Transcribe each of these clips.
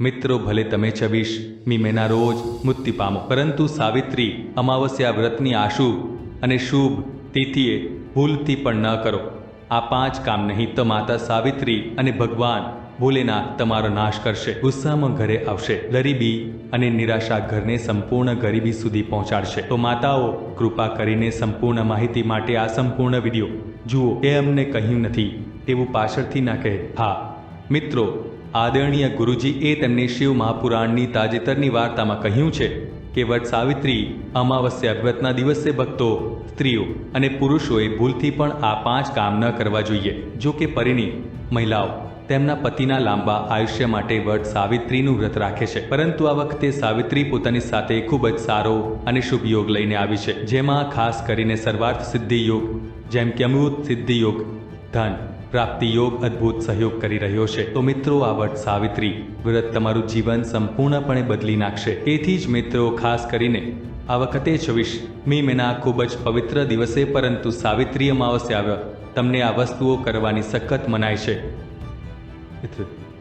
મિત્રો, ભલે તમે છવ્વીસ મી મહિના રોજ મુક્તિ પામો. પરંતુ સાવિત્રી અમાવસ્યા વ્રતની આશુભ અને શુભ તિથિએ ભૂલથી પણ ન કરો. આ પાંચ કામ નહીં તો માતા સાવિત્રી અને ભગવાન ભોલેનાથ તમારો નાશ કરશે. ગુસ્સામાં ઘરે આવશે. ગરીબી અને નિરાશા ઘરને સંપૂર્ણ ગરીબી સુધી પહોંચાડશે. તો માતાઓ, કૃપા કરીને સંપૂર્ણ માહિતી માટે આ સંપૂર્ણ વીડિયો જુઓ. એ અમને કહ્યું નથી. એવું પાછળથી ના કહે. હા, મિત્રો આદરણીય ગુરુજી, એ તેમને શિવ મહાપુરાણની તાજેતરની વાર્તામાં કહ્યું છે કે વટ સાવિત્રી અમાવસ્યા વ્રતના દિવસે ભક્તો, સ્ત્રીઓ અને પુરુષોએ ભૂલથી પણ આ પાંચ કામ ન કરવા જોઈએ. જો કે પરિણી, મહિલાઓ, તેમના પતિના લાંબા આયુષ્ય માટે વટ સાવિત્રીનું વ્રત રાખે છે. પરંતુ આ વખતે સાવિત્રી પોતાની સાથે ખૂબ જ સારો અને શુભ યોગ લઈને આવી છે. જેમાં ખાસ કરીને સર્વાર્થ સિદ્ધિ યોગ, જેમ કે અમૃત સિદ્ધિ યોગ, ધન પ્રાપ્તિ યોગ અદ્ભુત સહયોગ કરી રહ્યો છે. તો મિત્રો, આ વટ સાવિત્રી વ્રત તમારું જીવન સંપૂર્ણપણે બદલી નાખશે. તેથી જ મિત્રો, ખાસ કરીને આ વખતે છવ્વીસ મી મેના ખૂબ જ પવિત્ર દિવસે, પરંતુ સાવિત્રી અમાવસ્યા આવ્યા. તમને આ વસ્તુઓ કરવાની સખત મનાય છે.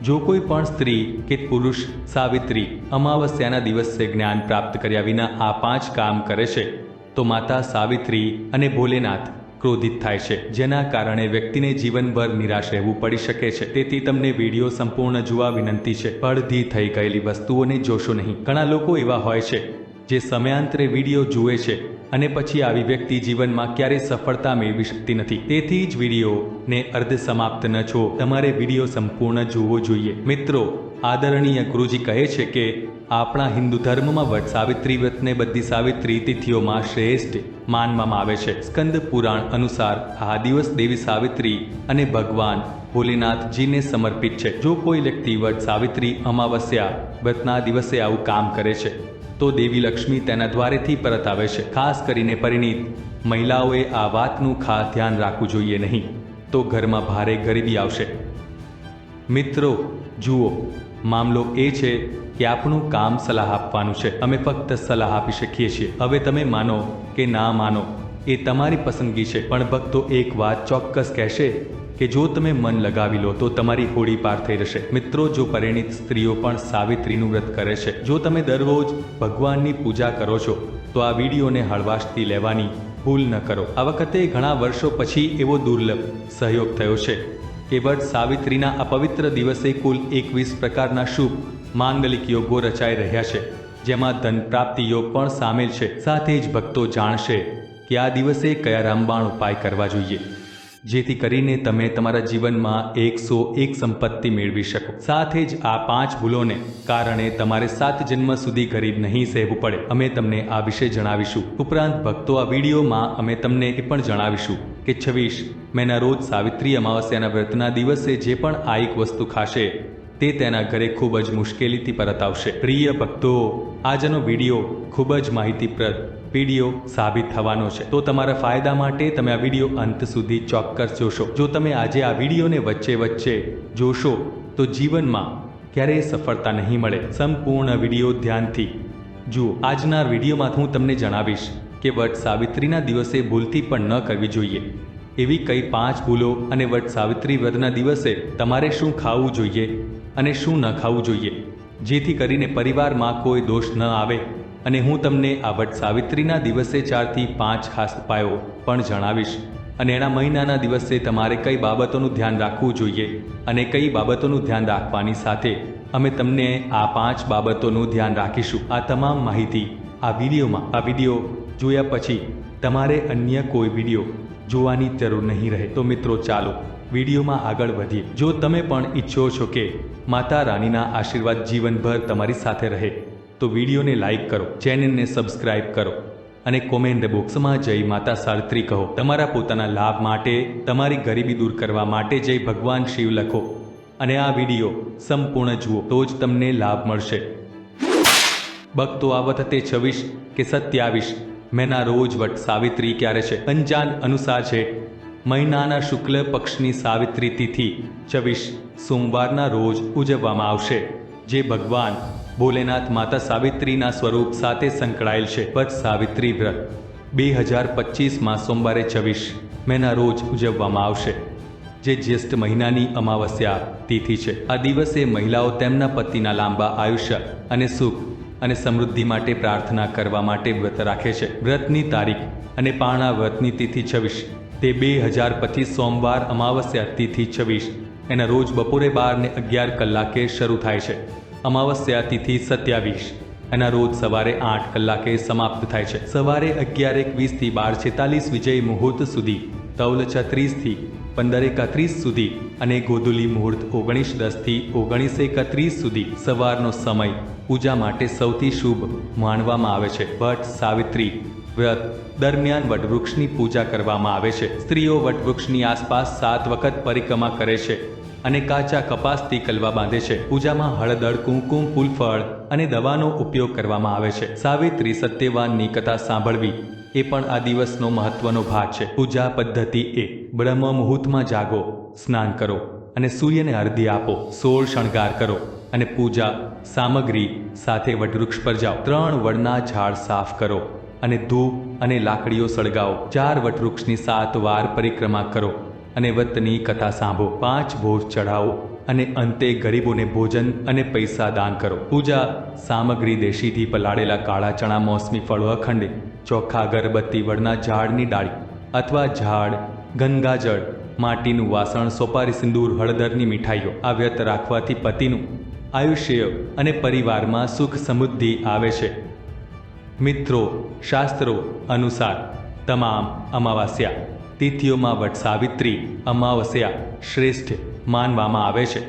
જો કોઈ પણ સ્ત્રી કે પુરુષ સાવિત્રી અમાવસ્યાના દિવસે જ્ઞાન પ્રાપ્ત કર્યા વિના આ પાંચ કામ કરે છે, તો માતા સાવિત્રી અને ભોલેનાથ ક્રોધિત થાય છે. જેના કારણે વ્યક્તિને જીવનભર નિરાશ રહેવું પડી શકે છે. તેથી તમને વીડિયો સંપૂર્ણ જોવા વિનંતી છે. અડધી થઈ ગયેલી વસ્તુઓને જોશો નહીં. ઘણા લોકો એવા હોય છે, જે સમયાંતરે વીડિયો જુએ છે અને પછી આવી વ્યક્તિ જીવનમાં ક્યારેય સફળતા મેળવી શકતી નથી. તેથી જ વિડીયોને અર્ધ સમાપ્ત ન છો તમારે વીડિયો સંપૂર્ણ જોવો જોઈએ. મિત્રો આદરણીય ગુરુજી કહે છે કે આપણા હિન્દુ ધર્મમાં વટ સાવિત્રી વ્રતને બધી સાવિત્રી તિથિઓમાં શ્રેષ્ઠ માનવામાં આવે છે. સ્કંદ પુરાણ અનુસાર આ દિવસ દેવી સાવિત્રી અને ભગવાન ભોલેનાથજીને સમર્પિત છે. જો કોઈ વ્યક્તિ વટ સાવિત્રી અમાવસ્યા વ્રતના દિવસે આવું કામ કરે છે, તો દેવી લક્ષ્મી તેના દ્વારેથી પરત આવે છે. ખાસ કરીને પરિણીત મહિલાઓએ આ વાતનું ખાસ ધ્યાન રાખવું જોઈએ નહીં, તો ઘરમાં ભારે ગરીબી આવશે. મિત્રો, જુઓ મામલો એ છે કે આપણું કામ સલાહ આપવાનું છે. અમે ફક્ત સલાહ આપી શકીએ છીએ. હવે તમે માનો કે ના માનો, એ તમારી પસંદગી છે. પણ ભક્તો એક વાત ચોક્કસ કહેશે કે જો તમે મન લગાવી લો, તો તમારી હોડી પાર થઈ જશે. મિત્રો, જો પરિણીત સ્ત્રીઓ પણ સાવિત્રીનું વ્રત કરે છે, જો તમે દરરોજ ભગવાનની પૂજા કરો છો, તો આ વિડીયોને હળવાશથી લેવાની ભૂલ ન કરો. આ વખતે ઘણા વર્ષો પછી એવો દુર્લભ સહયોગ થયો છે. કે સાવિત્રીના અપવિત્ર દિવસે કુલ એકવીસ પ્રકારના શુભ માંગલિક યોગો રચાઈ રહ્યા છે, જેમાં ધન પ્રાપ્તિ યોગ પણ સામેલ છે. સાથે જ ભક્તો જાણશે કે આ દિવસે કયા રામબાણ ઉપાય કરવા જોઈએ. જેથી કરીને તમે તમારા જીવનમાં એકસો એક સંપત્તિ મેળવી શકો. સાથે જ આ પાંચ ભૂલોને કારણે તમારે સાત જન્મ સુધી ગરીબ નહીં સહેવું પડે. અમે તમને આ વિશે જણાવીશું. ઉપરાંત ભક્તો આ વિડીયોમાં અમે તમને એ પણ જણાવીશું કે છવ્વીસ મેના રોજ સાવિત્રી અમાવસ્યાના વ્રતના દિવસે જે પણ આ એક વસ્તુ ખાશે તે તેના ઘરે ખૂબ જ મુશ્કેલીથી પરત આવશે. પ્રિય ભક્તો, આજનો વીડિયો ખૂબ જ માહિતીપ્રદ વીડિયો સાબિત થવાનો છે. તો તમારા ફાયદા માટે તમે આ વીડિયો અંત સુધી ચોક્કસ જોશો. જો તમે આજે આ વિડીયોને વચ્ચે વચ્ચે જોશો, તો જીવનમાં ક્યારેય સફળતા નહીં મળે. સંપૂર્ણ વીડિયો ધ્યાનથી જુઓ. આજના વિડીયોમાં હું તમને જણાવીશ કે વટ સાવિત્રીના દિવસે ભૂલથી પણ ન કરવી જોઈએ. એવી કઈ પાંચ ભૂલો અને વટ સાવિત્રી વ્રતના દિવસે તમારે શું ખાવું જોઈએ અને શું ન ખાવું જોઈએ? જેથી કરીને પરિવારમાં કોઈ દોષ ન આવે. અને હું તમને આ વટ સાવિત્રીના દિવસે ચારથી પાંચ ખાસ ઉપાયો પણ જણાવીશ. અને એના મહિનાના દિવસે તમારે કઈ બાબતોનું ધ્યાન રાખવું જોઈએ અને કઈ બાબતોનું ધ્યાન રાખવાની સાથે અમે તમને આ પાંચ બાબતોનું ધ્યાન રાખીશું. આ તમામ માહિતી આ વિડીયોમાં, આ વીડિયો જોયા પછી તમારે અન્ય કોઈ વીડિયો જોવાની જરૂર નહીં રહે. તો મિત્રો ચાલો વિડીયોમાં આગળ વધીએ. જો તમે પણ ઈચ્છો છો કે માતા રાણીના આશીર્વાદ જીવનભર તમારી સાથે રહે તો વિડીયોને લાઇક કરો, ચેનલને સબસ્ક્રાઇબ કરો અને કોમેન્ટ બોક્સમાં જય માતા સાવિત્રી કહો. તમારા પોતાના લાભ માટે, તમારી ગરીબી દૂર કરવા માટે જય ભગવાન શિવ લખો અને આ વીડિયો સંપૂર્ણ જુઓ, તો જ તમને લાભ મળશે. ભક્તો, આ વખતે છવ્વીસ કે સત્યાવીસ, મેના રોજ વટ સાવિત્રી ક્યારે છે? પંચાંગ અનુસાર છે. મહિનાના શુક્લ પક્ષની સાવિત્રી તિથિ છવ્વીસ સોમવારના રોજ ઉજવવામાં આવશે. જે ભગવાન ભોલેનાથ માતા સાવિત્રીના સ્વરૂપ સાથે સંકળાયેલ છે. વટ સાવિત્રી વ્રત. બે હજાર પચીસમાં સોમવારે છવ્વીસ મેના રોજ ઉજવવામાં આવશે. જે જ્યેષ્ઠ મહિનાની અમાવસ્યા તિથિ છે. આ દિવસે મહિલાઓ તેમના પતિના લાંબા આયુષ્ય અને સુખ અને સમૃદ્ધિ માટે પ્રાર્થના કરવા માટે વ્રત રાખે છે. વ્રતની તારીખ અને પાણા વ્રતની તિથિ છવ્વીસ. તે બે હજાર પચીસ સોમવાર અમાવસ્યા તિથિ છવ્વીસ. એના રોજ બપોરે બાર ને અગિયાર કલાકે શરૂ થાય છે. અમાવસ્યા તિથિ સત્યાવીસ એના રોજ સવારે આઠ કલાકે સમાપ્ત થાય છે. સવારે અગિયાર એકવીસથી બાર છેતાલીસ વિજય મુહૂર્ત સુધી, તૌલ છત્રીસથી પંદર એકત્રીસ સુધી અને ગોધુલી મુહૂર્ત ઓગણીસ દસથી ઓગણીસ એકત્રીસ સુધી. સવારનો સમય પૂજા માટે સૌથી શુભ માનવામાં આવે છે. વટ સાવિત્રી વ્રત દરમિયાન વટવૃક્ષની પૂજા કરવામાં આવે છે. સ્ત્રીઓ વટવૃક્ષની આસપાસ સાત વખત પરિક્રમા કરે છે. અને કાચા કપાસથી કલવા બાંધે છે. પૂજામાં હળદર કુમકુમ ફૂલફળ અને દવાનો ઉપયોગ કરવામાં આવે છે. સાવિત્રી સત્યવાનની કથા સાંભળવી એ પણ આ દિવસનો મહત્વનો ભાગ છે. પૂજા પદ્ધતિ એ. બ્રહ્મ મુહૂર્તમાં જાગો, સ્નાન કરો અને સૂર્યને અર્ધી આપો. સોળ શણગાર કરો અને પૂજા સામગ્રી સાથે વટવૃક્ષ પર જાઓ. ત્રણ વડના ઝાડ સાફ કરો અને ધૂપ અને લાકડીઓ સળગાવો. ચાર વટવૃક્ષની સાત વાર પરિક્રમા કરો. અને વતની કથા સાંભળો પાંચ ભોજ ચઢાવો અને અંતે ગરીબોને ભોજન અને પૈસા દાન કરો. પૂજા સામગ્રી દેશીથી પલાળેલા કાળા ચણા મોસમી ફળો અખંડે. ચોખ્ખા અગરબત્તી વડના ઝાડની ડાળી અથવા ઝાડ, ગંગાજળ, માટીનું વાસણ, સોપારી સિંદૂર, હળદરની મીઠાઈઓ. આ વ્યર્થ રાખવાથી પતિનું આયુષ્ય અને પરિવારમાં સુખ સમૃદ્ધિ આવે છે. મિત્રો, શાસ્ત્રો અનુસાર તમામ અમાવાસ્યા. તિથિઓમાં વટ સાવિત્રી અમાવસ્યા શ્રેષ્ઠ માનવામાં આવે છે.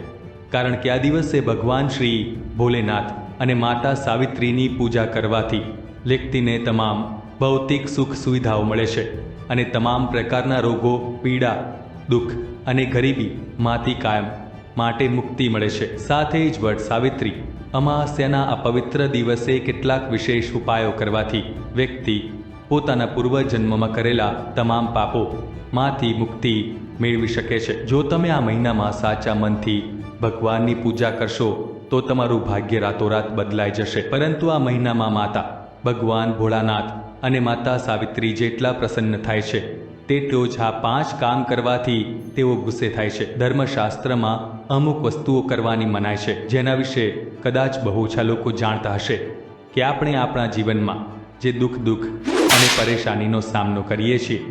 કારણ કે આ દિવસે ભગવાન શ્રી ભોલેનાથ અને માતા સાવિત્રીની પૂજા કરવાથી વ્યક્તિને તમામ ભૌતિક સુખ સુવિધાઓ મળે છે અને તમામ પ્રકારના રોગો, પીડા, દુઃખ અને ગરીબી માંથી કાયમ માટે મુક્તિ મળે છે. સાથે જ વટ સાવિત્રી અમાસ્યાના આ પવિત્ર દિવસે કેટલાક વિશેષ ઉપાયો કરવાથી વ્યક્તિ પોતાના પૂર્વજન્મમાં કરેલા તમામ પાપો માંથી મુક્તિ મેળવી શકે છે. જો તમે આ મહિનામાં સાચા મનથી ભગવાનની પૂજા કરશો, તો તમારું ભાગ્ય રાતોરાત બદલાઈ જશે. પરંતુ આ મહિનામાં માતા ભગવાન ભોળાનાથ અને માતા સાવિત્રી જેટલા પ્રસન્ન થાય છે, તેટલો જ આ પાંચ કામ કરવાથી તેઓ ગુસ્સે થાય છે. ધર્મશાસ્ત્રમાં અમુક વસ્તુઓ કરવાની મનાય છે, જેના વિશે કદાચ બહુ ઓછા લોકો જાણતા હશે કે આપણે આપણા જીવનમાં જે દુઃખ દુઃખ અને પરેશાનીનો સામનો કરીએ છીએ.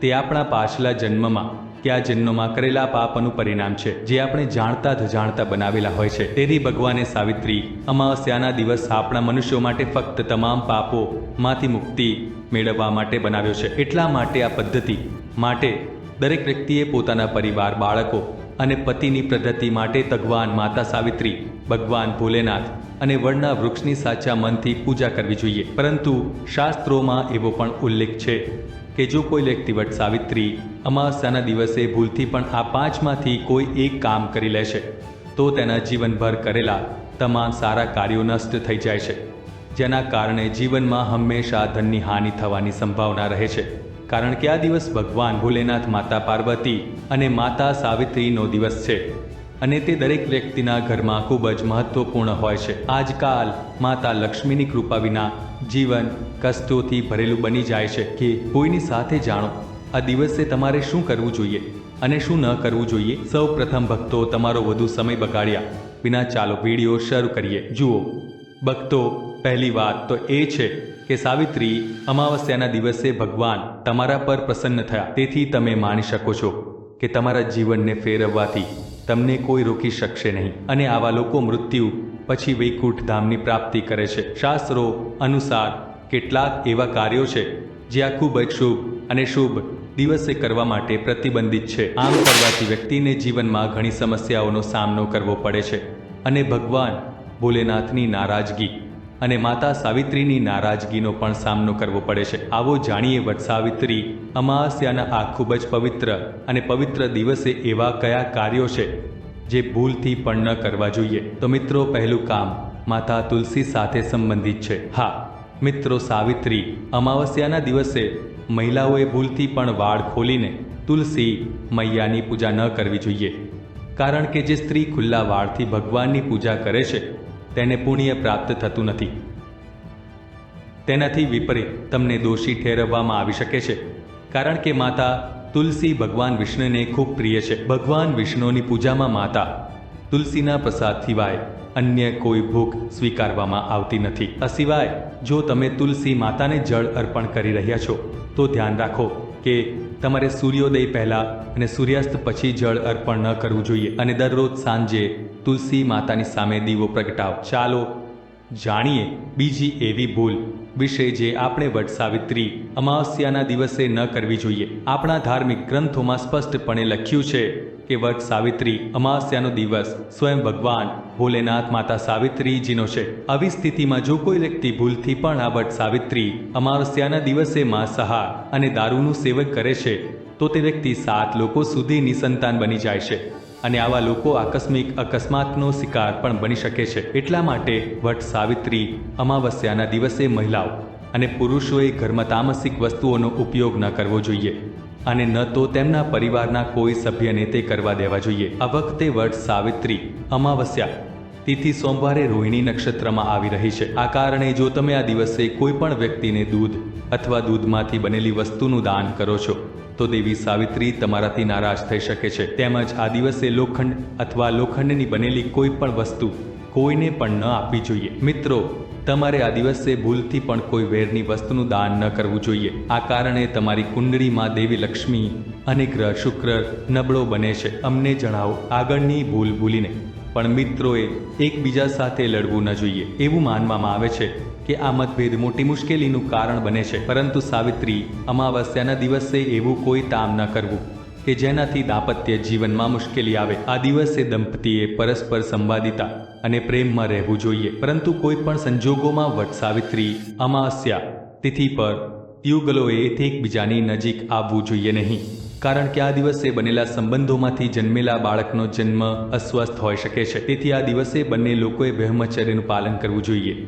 તે આપણા પાછલા જન્મમાં, કે આ જન્મમાં કરેલા પાપનું પરિણામ છે, જે આપણે જાણતા જ જાણતા બનાવેલા હોય છે. તેથી ભગવાને સાવિત્રી, અમાવસ્યાના દિવસ આપણા મનુષ્યો માટે ફક્ત તમામ પાપોમાંથી મુક્તિ મેળવવા માટે બનાવ્યો છે. એટલા માટે આ પદ્ધતિ માટે દરેક વ્યક્તિએ પોતાના પરિવાર, બાળકો અને પતિની પ્રગતિ માટે ભગવાન માતા સાવિત્રી, ભગવાન ભોલેનાથ અને વડના વૃક્ષની સાચા મનથી પૂજા કરવી જોઈએ. પરંતુ શાસ્ત્રોમાં એવો પણ ઉલ્લેખ છે કે જો કોઈ વ્યક્તિ વટ સાવિત્રી અમાવસ્યાના દિવસે ભૂલથી પણ આ પાંચમાંથી કોઈ એક કામ કરી લે છે તો તેના જીવનભર કરેલા તમામ સારા કાર્યો નષ્ટ થઈ જાય છે, જેના કારણે જીવનમાં હંમેશા ધનની હાનિ થવાની સંભાવના રહે છે. કારણ કે આ દિવસ ભગવાન ભોલેનાથ માતા પાર્વતી અને માતા સાવિત્રીનો દિવસ છે. અને તે દરેક વ્યક્તિના ઘરમાં ખૂબ જ મહત્વપૂર્ણ હોય છે. આજકાલ માતા લક્ષ્મીની કૃપા વિના જીવન કષ્ટોથી ભરેલું બની જાય છે કે કોઈની સાથે જાણો, આ દિવસે તમારે શું કરવું જોઈએ અને શું ન કરવું જોઈએ? સૌ પ્રથમ ભક્તો તમારો વધુ સમય બગાડ્યા વિના ચાલો વીડિયો શરૂ કરીએ. જુઓ, ભક્તો, પહેલી વાત તો એ છે કે સાવિત્રી, અમાવસ્યાના દિવસે ભગવાન તમારા પર પ્રસન્ન થયા. તેથી તમે માની શકો છો કે તમારા જીવનને ફેરવવાથી તમને કોઈ રોકી શકશે નહીં. અને આવા લોકો મૃત્યુ પછી વૈકુંઠ ધામની પ્રાપ્તિ કરે છે. શાસ્ત્રો અનુસાર કેટલાક એવા કાર્યો છે, જે આ ખૂબ જ શુભ અને શુભ દિવસે કરવા માટે પ્રતિબંધિત છે. આમ કરવાથી વ્યક્તિને જીવનમાં ઘણી સમસ્યાઓનો સામનો કરવો પડે છે. અને ભગવાન ભોલેનાથની નારાજગી અને માતા સાવિત્રીની નારાજગીનો પણ સામનો કરવો પડે છે. આવો જાણીએ વટ સાવિત્રી, અમાસ્યાના આ ખૂબ જ પવિત્ર અને પવિત્ર દિવસે એવા કયા કાર્યો છે જે ભૂલથી પણ ન કરવા જોઈએ. તો મિત્રો, પહેલું કામ માતા તુલસી સાથે સંબંધિત છે. હા, મિત્રો સાવિત્રી, અમાવસ્યાના દિવસે મહિલાઓએ ભૂલથી પણ વાળ ખોલીને તુલસી મૈયાની પૂજા ન કરવી જોઈએ. કારણ કે જે સ્ત્રી ખુલ્લા વાળથી ભગવાનની પૂજા કરે છે તેને પુણ્ય પ્રાપ્ત થતું નથી. તેનાથી વિપરીત તમને દોષી ઠેરવવામાં આવી શકે છે. કારણ કે માતા તુલસી ભગવાન વિષ્ણુને ખૂબ પ્રિય છે. ભગવાન વિષ્ણુની પૂજામાં માતા તુલસીના પ્રસાદ સિવાય અન્ય કોઈ ભૂખ સ્વીકારવામાં આવતી નથી. આ સિવાય જો તમે તુલસી માતાને જળ અર્પણ કરી રહ્યા છો, તો ધ્યાન રાખો કે તમારે સૂર્યોદય પહેલાં અને સૂર્યાસ્ત પછી જળ અર્પણ ન કરવું જોઈએ અને દરરોજ સાંજે તુલસી માતાની સામે દીવો પ્રગટાવ. ચાલો જાણીએ બીજી એવી ભૂલ વિશે જે આપણે વટ સાવિત્રી અમાવસ્યાના દિવસે ન કરવી જોઈએ. આપણા ધાર્મિક ગ્રંથોમાં સ્પષ્ટપણે લખ્યું છે કે વટ સાવિત્રી અમાવસ્યાનો દિવસ સ્વયં ભગવાન ભોલેનાથ માતા સાવિત્રીજીનો છે. આવી સ્થિતિમાં જો કોઈ વ્યક્તિ ભૂલથી પણ આ વટ સાવિત્રી અમાવસ્યાના દિવસે માંસાહાર અને દારૂનું સેવન કરે છે, તો તે વ્યક્તિ સાત લોકો સુધી નિસંતાન બની જાય છે. અને આવા લોકો આકસ્મિક અકસ્માતનો શિકાર પણ બની શકે છે. એટલા માટે વટ સાવિત્રી અમાવસ્યાના દિવસે મહિલાઓ અને પુરુષોએ ઘરમાં તામસિક વસ્તુઓનો ઉપયોગ ન કરવો જોઈએ અને ન તો તેમના પરિવારના કોઈ સભ્યને તે કરવા દેવા જોઈએ. આ વખતે વટ સાવિત્રી અમાવસ્યા તિથિ સોમવારે રોહિણી નક્ષત્રમાં આવી રહી છે. આ કારણે જો તમે આ દિવસે કોઈ પણ વ્યક્તિને દૂધ અથવા દૂધમાંથી બનેલી વસ્તુનું દાન કરો છો તો દેવી સાવિત્રી તમારાથી નારાજ થઈ શકે છે. તેમજ આ દિવસે લોખંડ અથવા લોખંડની બનેલી કોઈ પણ વસ્તુ કોઈને પણ ન આપવી જોઈએ. મિત્રો, તમારે આ દિવસે ભૂલથી પણ કોઈ વેરની વસ્તુનું દાન ન કરવું જોઈએ. આ કારણે તમારી કુંડળીમાં દેવી લક્ષ્મી અને ગ્રહ શુક્ર નબળો બને છે. અમને જણાવો, આગળની ભૂલ ભૂલીને. પણ મિત્રોએ એકબીજા સાથે લડવું ન જોઈએ. એવું માનવામાં આવે છે. કે આ મતભેદ મોટી મુશ્કેલીનું કારણ બને છે. પરંતુ સાવિત્રી, અમાવસ્યાના દિવસે એવું કોઈ કામ ન કરવું કે જેનાથી દાંપત્ય જીવનમાં મુશ્કેલી આવે. આ દિવસે દંપતીએ પરસ્પર સંવાદિતા અને પ્રેમમાં રહેવું જોઈએ. પરંતુ કોઈ પણ સંજોગોમાં વટ સાવિત્રી, અમાવસ્યા, તિથિ પર યુગલોએ એકબીજાની નજીક આવવું જોઈએ નહીં. કારણ કે આ દિવસે બનેલા સંબંધોમાંથી જન્મેલા બાળકનો જન્મ અસ્વસ્થ હોઈ શકે છે. તેથી આ દિવસે બંને લોકોએ બ્રહ્મચર્યનું પાલન કરવું જોઈએ.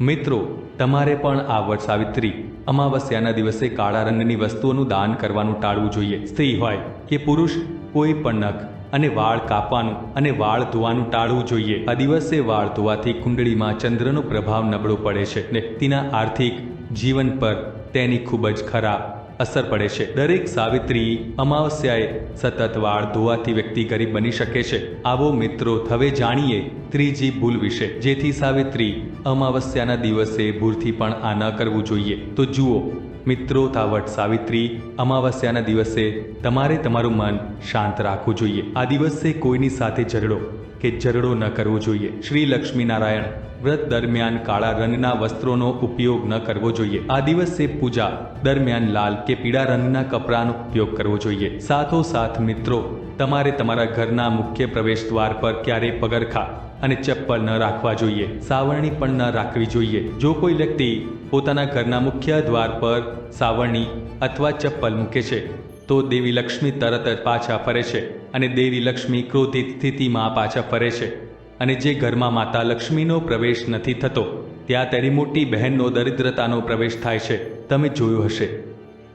મિત્રો, તમારે પણ આ વટ સાવિત્રી, અમાવસ્યાના દિવસે કાળા રંગની વસ્તુઓનું દાન કરવાનું ટાળવું જોઈએ. સ્ત્રી હોય કે પુરુષ, કોઈ પણ નખ, અને વાળ કાપવાનું અને વાળ ધોવાનું ટાળવું જોઈએ. આ દિવસે વાળ ધોવાથી કુંડળીમાં ચંદ્રનો પ્રભાવ નબળો પડે છે ને, તેના આર્થિક જીવન પર તેની ખૂબ જ ખરાબ અસર પડે છે. દરેક સાવિત્રી અમાવસ્યાએ સતત વાળ ધોવાથી વ્યક્તિ ગરીબ બની શકે છે. આવો મિત્રો હવે જાણીએ ત્રીજી ભૂલ વિશે. જેથી સાવિત્રી અમાવસ્યાના દિવસે ભૂલથી પણ આ ન કરવું જોઈએ. તો જુઓ, મિત્રો તાવટ સાવિત્રી, અમાવસ્યાના દિવસે તમારે તમારું મન શાંત રાખવું જોઈએ. આ દિવસે કોઈની સાથે ઝઘડો કે ઝઘડો ન કરવો જોઈએ. શ્રી લક્ષ્મીનારાયણ વ્રત દરમિયાન કાળા રંગના વસ્ત્રોનો ઉપયોગ ન કરવો જોઈએ. આ દિવસે પૂજા દરમિયાન લાલ કે પીળા રંગના કપડાનો ઉપયોગ કરવો જોઈએ. સાથોસાથ મિત્રો, તમારે તમારા ઘરના મુખ્ય પ્રવેશ દ્વાર પર ક્યારેય પગરખા અને ચપ્પલ ન રાખવા જોઈએ. સાવરણી પણ ન રાખવી જોઈએ. જો કોઈ વ્યક્તિ પોતાના ઘરના મુખ્ય દ્વાર પર સાવરણી અથવા ચપ્પલ મૂકે છે, તો દેવી લક્ષ્મી તરત જ પાછા ફરે છે અને દેવી લક્ષ્મી ક્રોધિત સ્થિતિમાં પાછા ફરે છે. અને જે ઘરમાં માતા લક્ષ્મીનો પ્રવેશ નથી થતો, ત્યાં તેની મોટી બહેનનો દરિદ્રતાનો પ્રવેશ થાય છે. તમે જોયું હશે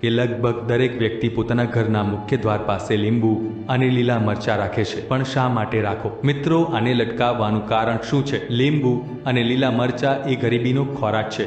કે લગભગ દરેક વ્યક્તિ પોતાના ઘરના મુખ્ય દ્વાર પાસે લીંબુ અને લીલા મરચા રાખે છે. પણ શા માટે રાખો? મિત્રો, આને લટકાવવાનું કારણ શું છે? લીંબુ અને લીલા મરચા એ ગરીબીનો ખોરાક છે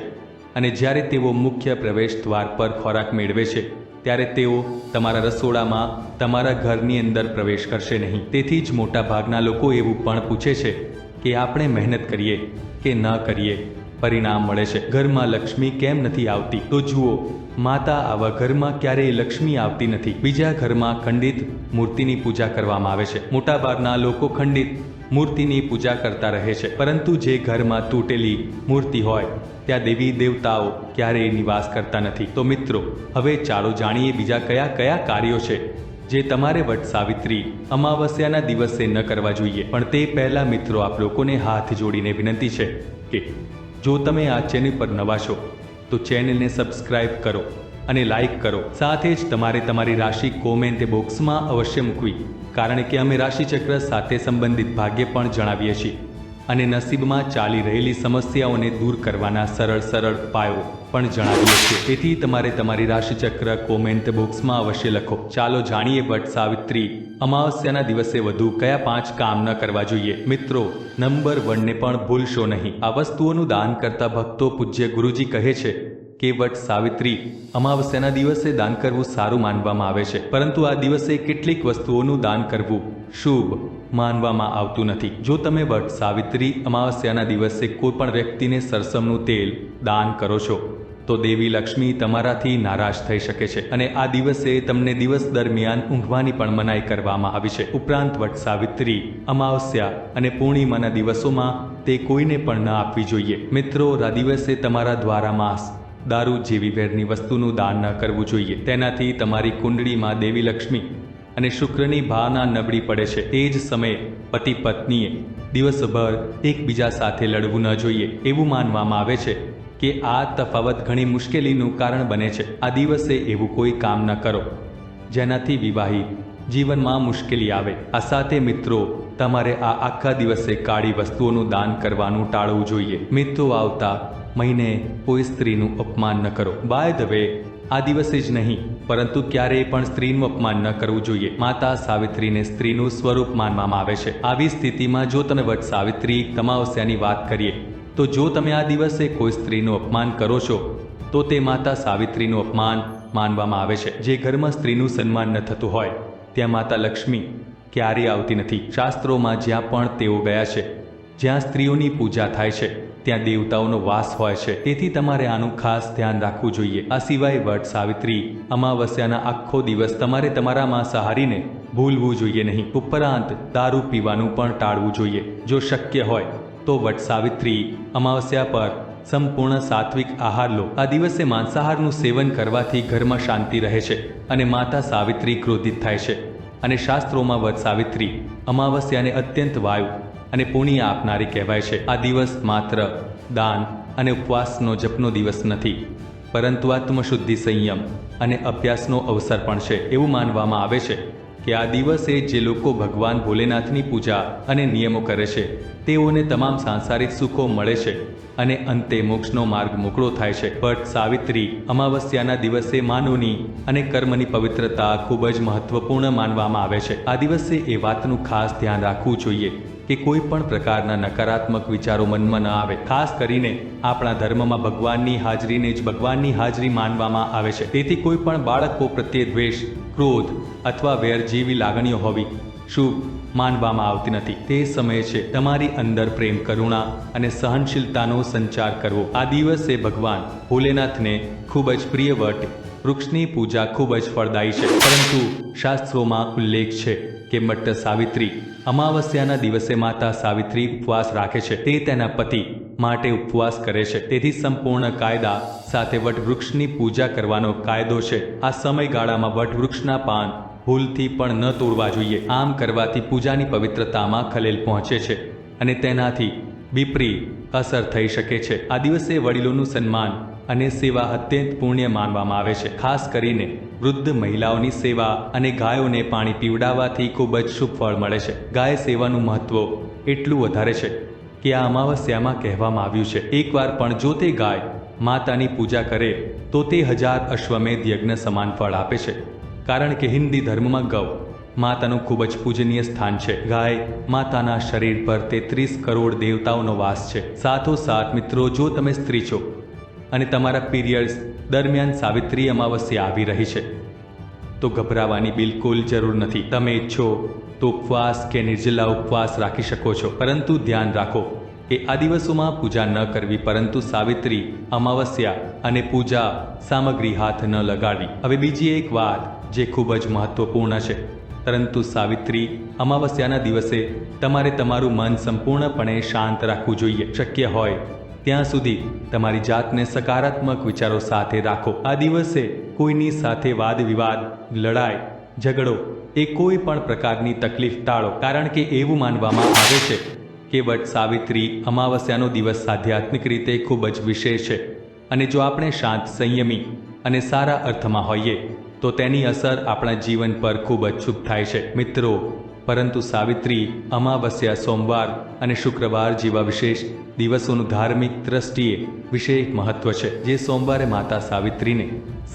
અને જ્યારે તેઓ મુખ્ય પ્રવેશ દ્વાર પર ખોરાક મેળવે છે, ત્યારે તેઓ તમારા રસોડામાં તમારા ઘરની અંદર પ્રવેશ કરશે નહીં. તેથી જ મોટા ભાગના લોકો એવું પણ પૂછે છે કે આપણે મહેનત કરીએ કે ન કરીએ, પરિણામ મળે છે. ઘરમાં લક્ષ્મી કેમ નથી આવતી? તો જુઓ, માતા આવા ઘરમાં ક્યારેય લક્ષ્મી આવતી નથી. બીજા ઘરમાં ખંડિત મૂર્તિની પૂજા કરવામાં આવે છે. મોટાભાગના લોકો ખંડિત મૂર્તિની પૂજા કરતા રહે છે. પરંતુ જે ઘરમાં તૂટેલી મૂર્તિ હોય, ત્યાં દેવી દેવતાઓ ક્યારેય નિવાસ કરતા નથી. તો મિત્રો, હવે ચાલો જાણીએ બીજા કયા કયા કાર્યો છે જે તમારે વટ સાવિત્રી અમાવસ્યાના દિવસે ન કરવા જોઈએ. પણ તે પહેલા મિત્રો આપ લોકોને હાથ જોડીને વિનંતી છે કે જો તમે આ ચેનલ પર નવા છો, તો ચેનલને સબસ્ક્રાઇબ કરો અને લાઈક કરો. સાથે જ તમારે તમારી રાશિ કોમેન્ટ બોક્સમાં અવશ્ય મૂકવી. કારણ કે અમે રાશિચક્ર સાથે સંબંધિત ભાગ્ય પણ જણાવીએ છીએ. અને નસીબમાં ચાલી રહેલી સમસ્યાઓને દૂર કરવાના સરળ સરળ ઉપાયો પણ જણાવીએ છીએ. તેથી તમારે તમારી રાશિચક્ર કોમેન્ટ બોક્સમાં અવશ્ય લખો. ચાલો જાણીએ ભટ્ટ સાવિત્રી, અમાવસ્યાના દિવસે વધુ કયા પાંચ કામ ન કરવા જોઈએ? મિત્રો, નંબર વનને પણ ભૂલશો નહીં. આ વસ્તુઓનું દાન કરતા ભક્તો પૂજ્ય ગુરુજી કહે છે કે વટ સાવિત્રી અમાવસ્યાના દિવસે દાન કરવું સારું માનવામાં આવે છે. પરંતુ આ દિવસે કેટલીક વસ્તુઓનું દાન કરવું શુભ માનવામાં આવતું નથી. જો તમે વટ સાવિત્રી અમાવસ્યાના દિવસે કોઈપણ વ્યક્તિને સરસમનું તેલ દાન કરો છો, તો દેવી લક્ષ્મી તમારાથી નારાજ થઈ શકે છે અને આ દિવસે તમને દિવસ દરમિયાન ઊંઘવાની પણ મનાઈ કરવામાં આવી છે. ઉપરાંત વટ સાવિત્રી અમાવસ્યા અને પૂર્ણિમાના દિવસોમાં તે કોઈને પણ ન આપવી જોઈએ. મિત્રો, આ દિવસે તમારા દ્વારા માંસ દારૂ જેવી વેરની વસ્તુનું દાન ન કરવું જોઈએ. તેનાથી તમારી કુંડળીમાં દેવી લક્ષ્મી અને શુક્રની ભાવના નબળી પડે છે. તે જ સમયે પતિ પત્નીએ દિવસભર એકબીજા સાથે લડવું ન જોઈએ. એવું માનવામાં આવે છે કે આ તફાવત ઘણી મુશ્કેલીનું કારણ બને છે. આ દિવસે એવું કોઈ કામ ન કરો, જેનાથી વિવાહિત જીવનમાં મુશ્કેલી આવે. આ સાથે મિત્રો, તમારે આ આખા દિવસે કાળી વસ્તુઓનું દાન કરવાનું ટાળવું જોઈએ. મિત્રો આવતા મહિને કોઈ સ્ત્રીનું અપમાન ન કરો. બાય ધ વે આ દિવસે જ નહીં, પરંતુ ક્યારેય પણ સ્ત્રીનું અપમાન ન કરવું જોઈએ. માતા સાવિત્રીને સ્ત્રીનું સ્વરૂપ માનવામાં આવે છે. આવી સ્થિતિમાં જો તમે વટ સાવિત્રી તમાવસ્યાની વાત કરીએ, તો જો તમે આ દિવસે કોઈ સ્ત્રીનું અપમાન કરો છો, તો તે માતા સાવિત્રીનું અપમાન માનવામાં આવે છે. જે ઘરમાં સ્ત્રીનું સન્માન ન થતું હોય, ત્યાં માતા લક્ષ્મી ક્યારેય આવતી નથી. શાસ્ત્રોમાં જ્યાં પણ તેઓ ગયા છે, જ્યાં સ્ત્રીઓની પૂજા થાય છે ત્યાં દેવતાઓનો વાસ હોય છે. તેથી તમારે આનું ખાસ ધ્યાન રાખવું જોઈએ. આ સિવાય વટ સાવિત્રી, અમાવસ્યાના આખો દિવસ તમારે તમારા માંસાહારીને ભૂલવું જોઈએ નહીં. ઉપરાંત દારૂ પીવાનું પણ ટાળવું જોઈએ. જો શક્ય હોય, તો વટ સાવિત્રી, અમાવસ્યા પર સંપૂર્ણ સાત્વિક આહાર લો. આ દિવસે માંસાહારનું સેવન કરવાથી ઘરમાં શાંતિ રહે છે અને માતા સાવિત્રી ક્રોધિત થાય છે. અને શાસ્ત્રોમાં વટ સાવિત્રી, અમાવસ્યાને અત્યંત વાયુ અને પુણ્ય આપનારી કહેવાય છે. આ દિવસ માત્ર દાન અને ઉપવાસનો જપનો દિવસ નથી, પરંતુ આત્મશુદ્ધિ સંયમ અને અભ્યાસનો અવસર પણ છે. એવું માનવામાં આવે છે કે આ દિવસે જે લોકો ભગવાન ભોલેનાથની પૂજા અને નિયમો કરે છે, તેઓને તમામ સાંસારિક સુખો મળે છે અને અંતે મોક્ષનો માર્ગ મોકળો થાય છે. બટ સાવિત્રી અમાવસ્યાના દિવસે માનવની અને કર્મની પવિત્રતા ખૂબ જ મહત્વપૂર્ણ માનવામાં આવે છે. આ દિવસે એ વાતનું ખાસ ધ્યાન રાખવું જોઈએ. કે કોઈ પણ પ્રકારના નકારાત્મક વિચારો મનમાં ન આવે. ખાસ કરીને આપણા ધર્મમાં ભગવાનની હાજરીને જ ભગવાનની હાજરી માનવામાં આવે છે. તેથી કોઈ પણ બાળકો પ્રત્યે દ્વેષ, ક્રોધ અથવા વેર જેવી લાગણીઓ હોવી શુભ માનવામાં આવતી નથી. તે સમય છે, તમારી અંદર પ્રેમ, કરુણા અને સહનશીલતાનો સંચાર કરવો. આ દિવસે ભગવાન ભોલેનાથને ખૂબ જ પ્રિય વટ વૃક્ષની પૂજા ખૂબ જ ફળદાયી છે. પરંતુ શાસ્ત્રોમાં ઉલ્લેખ છે કે મટ્ટ સાવિત્રી અમાવસ્યાના દિવસે માતા સાવિત્રી ઉપવાસ રાખે છે. તે તેના પતિ માટે ઉપવાસ કરે છે. તેથી સંપૂર્ણ કાયદા સાથે વટવૃક્ષની પૂજા કરવાનો કાયદો છે. આ સમયગાળામાં વટવૃક્ષના પાન ભૂલથી પણ ન તોડવા જોઈએ. આમ કરવાથી પૂજાની પવિત્રતામાં ખલેલ પહોંચે છે અને તેનાથી વિપરીત અસર થઈ શકે છે. આ દિવસે વડીલોનું સન્માન અને સેવા અત્યંત પુણ્ય માનવામાં આવે છે. ખાસ કરીને વૃદ્ધ મહિલાઓની સેવા અને ગાયોને પાણી પીવડાવવાથી ખૂબ જ શુભ ફળ મળે છે. ગાય સેવાનું મહત્વ એટલું વધારે છે કે આ અમાવસ્યામાં કહેવામાં આવ્યું છે. એકવાર પણ જો તે ગાય માતાની પૂજા કરે, તો તે હજાર અશ્વમેધ યજ્ઞ સમાન ફળ આપે છે. કારણ કે હિન્દી ધર્મમાં ગૌ માતાનું ખૂબ જ પૂજનીય સ્થાન છે. ગાય માતાના શરીર પર તેત્રીસ કરોડ દેવતાઓનો વાસ છે. સાથોસાથ મિત્રો, જો તમે સ્ત્રી છો અને તમારા પીરિયડ્સ દરમિયાન સાવિત્રી અમાવસ્યા આવી રહી છે. તો ગભરાવાની બિલકુલ જરૂર નથી. તમે ઈચ્છો તો ઉપવાસ કે નિર્જલા ઉપવાસ રાખી શકો છો. પરંતુ ધ્યાન રાખો કે આ દિવસોમાં પૂજા ન કરવી, પરંતુ સાવિત્રી અમાવસ્યા અને પૂજા સામગ્રી હાથ ન લગાડવી. હવે બીજી એક વાત જે ખૂબ જ મહત્વપૂર્ણ છે. પરંતુ સાવિત્રી અમાવસ્યાના દિવસે તમારે તમારું મન સંપૂર્ણપણે શાંત રાખવું જોઈએ. શક્ય હોય ત્યાં સુધી તમારી જાતને સકારાત્મક વિચારો સાથે રાખો. આ દિવસે કોઈની સાથે વાદ વિવાદ લડાઈ, ઝઘડો એ કોઈ પણ પ્રકારની તકલીફ ટાળો. કારણ કે એવું માનવામાં આવે છે કે વટ સાવિત્રી અમાવસ્યાનો દિવસ આધ્યાત્મિક રીતે ખૂબ જ વિશેષ છે અને જો આપણે શાંત સંયમી અને સારા અર્થમાં હોઈએ તો તેની અસર આપણા જીવન પર ખૂબ જ શુભ થાય છે. મિત્રો પરંતુ સાવિત્રી અમાવસ્યા સોમવાર અને શુક્રવાર જેવા વિશેષ દિવસોનું ધાર્મિક દ્રષ્ટિએ વિશેષ મહત્વ છે, જે સોમવારે માતા સાવિત્રીને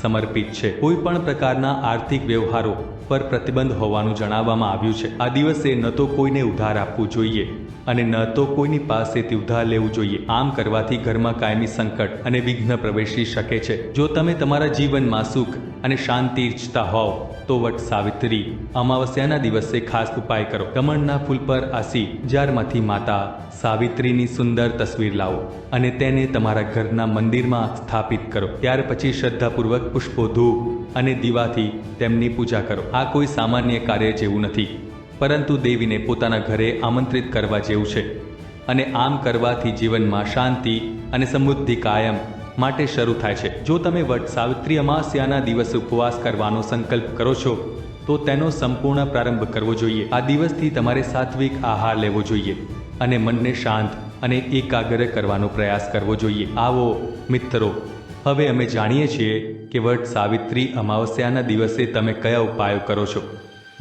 સમર્પિત છે. કોઈ પણ પ્રકારના આર્થિક વ્યવહારો પર પ્રતિબંધ હોવાનું જણાવવામાં આવ્યું છે. આ દિવસે ન તો કોઈને ઉધાર આપવું જોઈએ અને ન તો કોઈની પાસેથી ઉધાર લેવું જોઈએ. આમ કરવાથી ઘરમાં કાયમી સંકટ અને વિઘ્ન પ્રવેશી શકે છે. જો તમે તમારા જીવનમાં સુખ અને શાંતિ ઇચ્છતા હોવ તો વટ સાવિત્રી, અમાવસ્યાના દિવસે ખાસ ઉપાય કરો. કમળના ફૂલ પર આસી જારમાંથી માતા સાવિત્રીની સુંદર તસવીર લાવો અને તેને તમારા ઘરના મંદિરમાં સ્થાપિત કરો. ત્યાર પછી શ્રદ્ધાપૂર્વક પુષ્પો ધૂપ અને દીવાથી તેમની પૂજા કરો. આ કોઈ સામાન્ય કાર્ય જેવું નથી, પરંતુ દેવીને પોતાના ઘરે આમંત્રિત કરવા જેવું છે. અને આમ કરવાથી જીવનમાં શાંતિ અને સમૃદ્ધિ કાયમ માટે શરૂ થાય છે. જો તમે વટ સાવિત્રી અમાસ્યાના દિવસે ઉપવાસ કરવાનો સંકલ્પ કરો છો, તો તેનો સંપૂર્ણ પ્રારંભ કરવો જોઈએ. આ દિવસથી તમારે સાત્વિક આહાર લેવો જોઈએ અને મનને શાંત અને એકાગ્ર કરવાનો પ્રયાસ કરવો જોઈએ. આવો, મિત્રો, હવે અમે જાણીએ છીએ કે વટ સાવિત્રી અમાવસ્યાના દિવસે તમે કયા ઉપાયો કરો છો,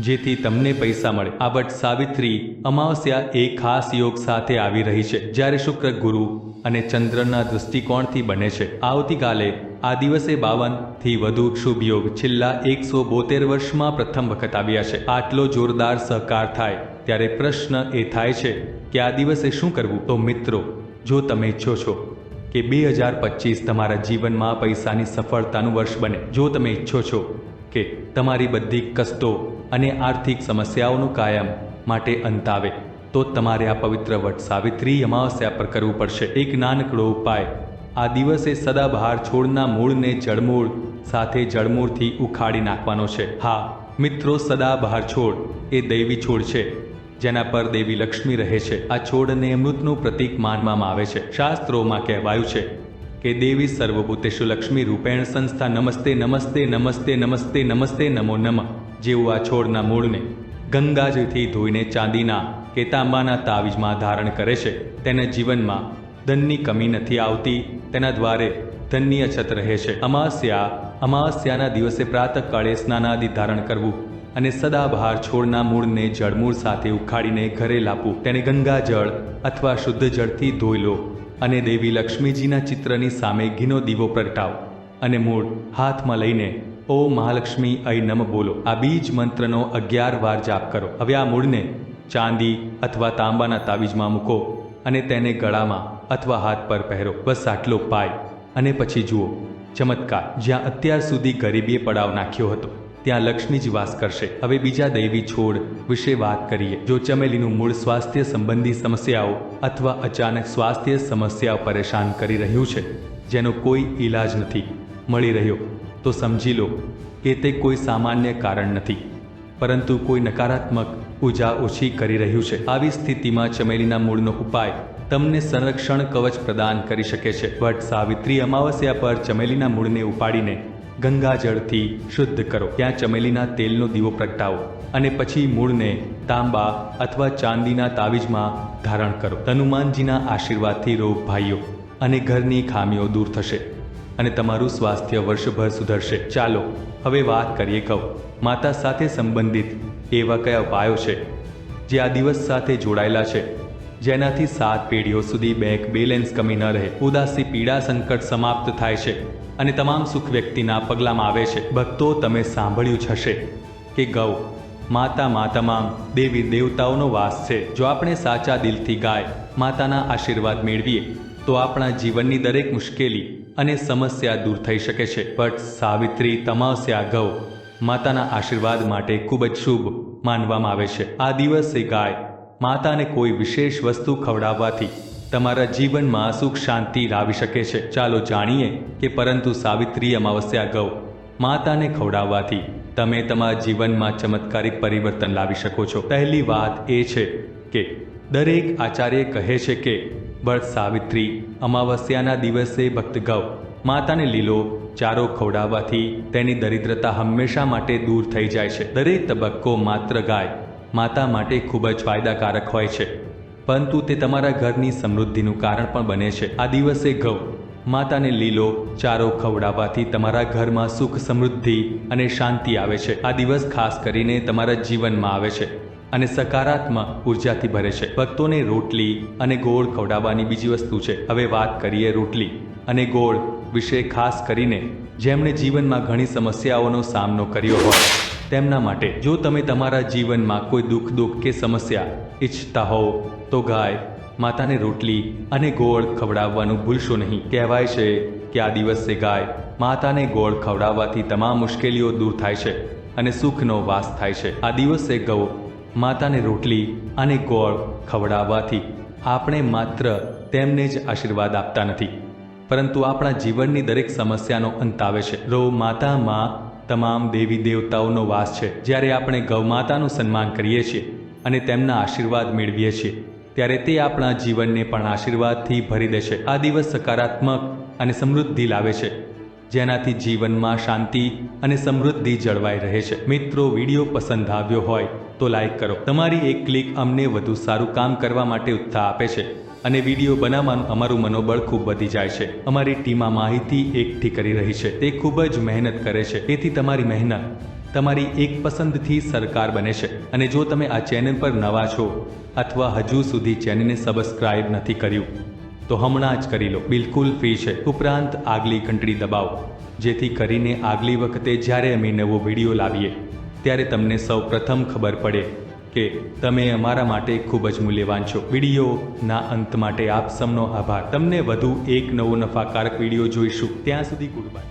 જેથી તમને પૈસા મળે. આ વટ સાવિત્રી અમાવસ્યા એ ખાસ યોગ સાથે આવી રહી છે. જ્યારે શુક્ર ગુરુ અને ચંદ્રના દૃષ્ટિકોણથી બને છે. આવતીકાલે, આ દિવસે બાવનથી વધુ શુભ યોગ છેલ્લા એકસો બોતેર વર્ષમાં પ્રથમ વખત આવ્યા છે. આટલો જોરદાર સહકાર થાય, ત્યારે પ્રશ્ન એ થાય છે કે આ દિવસે શું કરવું? તો મિત્રો, જો તમે ઈચ્છો છો કે બે હજાર પચીસ તમારા જીવનમાં પૈસાની સફળતાનું વર્ષ બને, જો તમે ઈચ્છો છો કે તમારી બધી કષ્ટો અને આર્થિક સમસ્યાઓનું કાયમ માટે અંત આવે તો તમારે આ પવિત્ર વટ સાવિત્રી અમાવસ્યા પર કરવું પડશે. એક નાનકડો ઉપાય. આ દિવસે સદાબહાર છોડના મૂળને જળમૂળ સાથે જળમૂળથી ઉખાડી નાખવાનો છે. હા, મિત્રો સદાબહાર છોડ એ દૈવી છોડ છે, જેના પર દેવી લક્ષ્મી રહે છે. આ છોડને અમૃતનું પ્રતીક માનવામાં આવે છે. શાસ્ત્રોમાં કહેવાયું છે કે દેવી સર્વભૂતેશુ લક્ષ્મી રૂપેણ સંસ્થા નમસ્તે નમસ્તે નમસ્તે નમસ્તે નમસ્તે, નમો નમ જેવું આ છોડના મૂળને ગંગાજીથી ધોઈને ચાંદીના કે તાંબાના તાવીજમાં ધારણ કરે છે. તેના જીવનમાં ધનની કમી નથી આવતી. તેના દ્વારે ધનની અછત રહે છે. અમાસ્યા, અમાસ્યાના દિવસે પ્રાતઃકાળે સ્નાનાદિ ધારણ કરવું અને સદાબહાર છોડના મૂળને જળમૂળ સાથે ઉખાડીને ઘરે લાવવું. તેને ગંગા જળ અથવા શુદ્ધ જળથી ધોઈ લો અને દેવી લક્ષ્મીજીના ચિત્રની સામે ઘીનો દીવો પ્રગટાવો અને મૂળ હાથમાં લઈને, ઓ મહાલક્ષ્મી અય નમ બોલો. આ બીજ મંત્રનો અગિયાર વાર જાપ કરો. હવે આ મૂળને ચાંદી અથવા તાંબાના તાવીજમાં મૂકો અને તેને ગળામાં અથવા હાથ પર પહેરો. બસ આટલો પાય. અને પછી જુઓ. ચમત્કાર. જ્યાં અત્યાર સુધી ગરીબીએ પડાવ નાખ્યો હતો, ત્યાં લક્ષ્મી જ વાસ કરશે. હવે બીજા દૈવી છોડ વિશે વાત કરીએ. જો ચમેલીનું મૂળ સ્વાસ્થ્ય સંબંધી સમસ્યાઓ અથવા અચાનક સ્વાસ્થ્ય સમસ્યાઓ પરેશાન કરી રહ્યું છે, જેનો કોઈ ઈલાજ નથી, મળી રહ્યો, તો સમજી લો કે તે કોઈ સામાન્ય કારણ નથી. પરંતુ કોઈ નકારાત્મક ઊર્જા ઓછી કરી રહ્યું છે. આવી સ્થિતિમાં ચમેલીના મૂળનો ઉપાય તમને સંરક્ષણ કવચ પ્રદાન કરી શકે છે. બટ સાવિત્રી અમાવસ્યા પર ચમેલીના મૂળને ઉપાડીને ગંગાજળથી શુદ્ધ કરો. ત્યાં ચમેલીના તેલનો દીવો પ્રગટાવો અને પછી મૂળને તાંબા અથવા ચાંદીના તાવીજમાં ધારણ કરો. હનુમાનજીના આશીર્વાદથી રોગ ભાઈઓ અને ઘરની ખામીઓ દૂર થશે અને તમારું સ્વાસ્થ્ય વર્ષભર સુધરશે. ચાલો, હવે વાત કરીએ કહું માતા સાથે સંબંધિત એવા કયા ઉપાયો છે જે આ દિવસ સાથે જોડાયેલા છે? જેનાથી સાત પેઢીઓ સુધી બેંક બેલેન્સ કમી ન રહે. ઉદાસી પીડા સંકટ સમાપ્ત થાય છે અને તમામ સુખ વ્યક્તિના પગલામાં આવે છે. ભક્તો, તમે સાંભળ્યું જ હશે કે ગૌ માતામાં તમામ દેવી દેવતાઓનો વાસ છે. જો આપણે સાચા દિલથી ગાય, માતાના આશીર્વાદ મેળવીએ, તો આપણા જીવનની દરેક મુશ્કેલી અને સમસ્યા દૂર થઈ શકે છે. બટ સાવિત્રી તમાસ્યા ગૌ માતાના આશીર્વાદ માટે ખૂબ જ શુભ માનવામાં આવે છે. આ દિવસે ગાય માતાને કોઈ વિશેષ વસ્તુ ખવડાવવાથી તમારા જીવનમાં સુખ શાંતિ લાવી શકે છે. ચાલો જાણીએ કે પરંતુ સાવિત્રી અમાવસ્યા ગૌ માતાને ખવડાવવાથી તમે તમારા જીવનમાં ચમત્કારિક પરિવર્તન લાવી શકો છો. પહેલી વાત એ છે કે દરેક આચાર્ય કહે છે કે બળ સાવિત્રી, અમાવસ્યાના દિવસે ભક્ત ગૌ માતાને લીલો ચારો ખવડાવવાથી તેની દરિદ્રતા હંમેશા માટે દૂર થઈ જાય છે. દરેક તબક્કો માત્ર ગાય, માતા માટે ખૂબ જ ફાયદાકારક હોય છે. પરંતુ તે તમારા ઘરની સમૃદ્ધિનું કારણ પણ બને છે. આ દિવસે ગૌ માતાને લીલો ચારો ખવડાવવાથી તમારા ઘરમાં સુખ, સમૃદ્ધિ અને શાંતિ આવે છે. આ દિવસ ખાસ કરીને તમારા જીવનમાં આવે છે અને સકારાત્મક ઉર્જાથી ભરે છે. ભક્તોને રોટલી અને ગોળ ખવડાવવાની બીજી વસ્તુ છે. હવે વાત કરીએ રોટલી અને ગોળ. વિશે ખાસ કરીને જેમણે જીવનમાં ઘણી સમસ્યાઓનો સામનો કર્યો હોય, તેમના માટે જો તમે તમારા જીવનમાં કોઈ દુઃખ દુઃખ કે સમસ્યા ઈચ્છતા હોવ, તો ગાય, માતાને રોટલી અને ગોળ ખવડાવવાનું ભૂલશો નહીં. કહેવાય છે કે આ દિવસે ગાય, માતાને ગોળ ખવડાવવાથી તમામ મુશ્કેલીઓ દૂર થાય છે અને સુખનો વાસ થાય છે. આ દિવસે ગૌ, માતાને રોટલી અને ગોળ ખવડાવવાથી આપણે માત્ર તેમને જ આશીર્વાદ આપતા નથી. પરંતુ આપણા જીવનની દરેક સમસ્યાનો અંત આવે છે. રો માતામાં તમામ દેવી દેવતાઓનો વાસ છે. જ્યારે આપણે ગૌમાતાનું સન્માન કરીએ છીએ અને તેમના આશીર્વાદ મેળવીએ છીએ, ત્યારે તે આપણા જીવનને પણ આશીર્વાદથી ભરી દે છે. આ દિવસ સકારાત્મક અને સમૃદ્ધિ લાવે છે, જેનાથી જીવનમાં શાંતિ અને સમૃદ્ધિ જળવાઈ રહે છે. મિત્રો, વીડિયો પસંદ આવ્યો હોય તો લાઈક કરો. તમારી એક ક્લિક અમને વધુ સારું કામ કરવા માટે ઉત્સાહ આપે છે. અને વીડિયો બનાવવાનું અમારું મનોબળ ખૂબ વધી જાય છે. અમારી ટીમ આ માહિતી એકઠી કરી રહી છે. તે ખૂબ જ મહેનત કરે છે. તેથી તમારી મહેનત, તમારી એક પસંદથી સરકાર બને છે. અને જો તમે આ ચેનલ પર નવા છો અથવા હજુ સુધી ચેનલને સબસ્ક્રાઇબ નથી કર્યું, તો હમણાં જ કરી લો. બિલકુલ ફ્રી છે. ઉપરાંત આગલી ઘંટડી દબાવો, જેથી કરીને આગલી વખતે જ્યારે અમે નવો વીડિયો લાવીએ, ત્યારે તમને સૌ પ્રથમ ખબર પડે કે તમે અમારા માટે ખૂબ જ મૂલ્યવાન છો. વિડીયોના અંત માટે આપ સૌનો આભાર. તમને વધુ એક નવો નફાકારક વીડિયો જોઈશું. ત્યાં સુધી ગુડ બાય